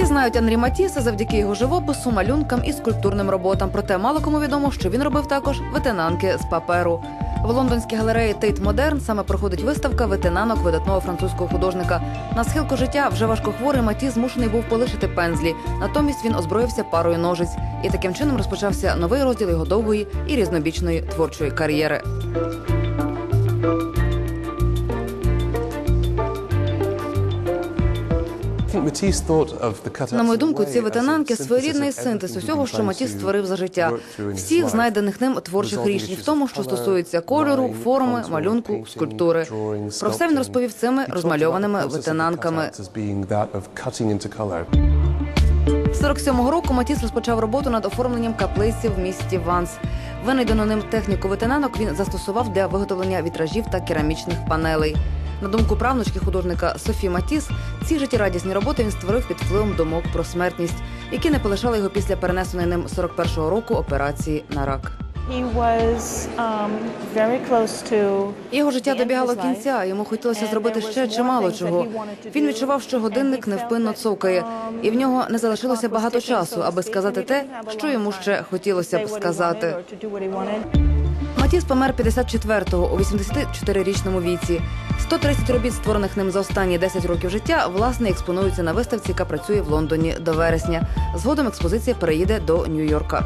Всі знають Анрі Матіса завдяки його живопису, малюнкам і скульптурним роботам. Проте мало кому відомо, що він робив також ветенанки з паперу. В лондонській галереї Тейт Модерн саме проходить виставка ветенанок видатного французького художника. На схилку життя вже важкохворий Матіс змушений був полишити пензлі. Натомість він озброївся парою ножиць, і таким чином розпочався новий розділ його довгої і різнобічної творчої кар'єри. На мою думку, ці ветенанки своєрідний синтез усього, що Матіс створив за життя. Всіх знайдених ним творчих рішень в тому, що стосується кольору, форми, малюнку, скульптури. Про все він розповів цими розмальованими ветенанками. З 47-го року Матіс розпочав роботу над оформленням каплиці в місті Ванс. Винайдену ним техніку ветенанок він застосував для виготовлення вітражів та керамічних панелей. На думку правнучки художника Софі Матіс, ці життєрадісні роботи він створив під впливом думок про смертність, які не полишали його після перенесеної ним 41-го року операції на рак. Um, Його життя добігало кінця. Йому хотілося зробити ще чимало чого. Він відчував, що годинник невпинно цокає, um, і в нього не залишилося багато часу, аби сказати те, що йому ще хотілося б сказати. Матіс помер 54-го у 84-річному віці. 130 робіт, створених ним за останні 10 років життя, власне експонуються на виставці, яка працює в Лондоні до вересня. Згодом експозиція переїде до Нью-Йорка.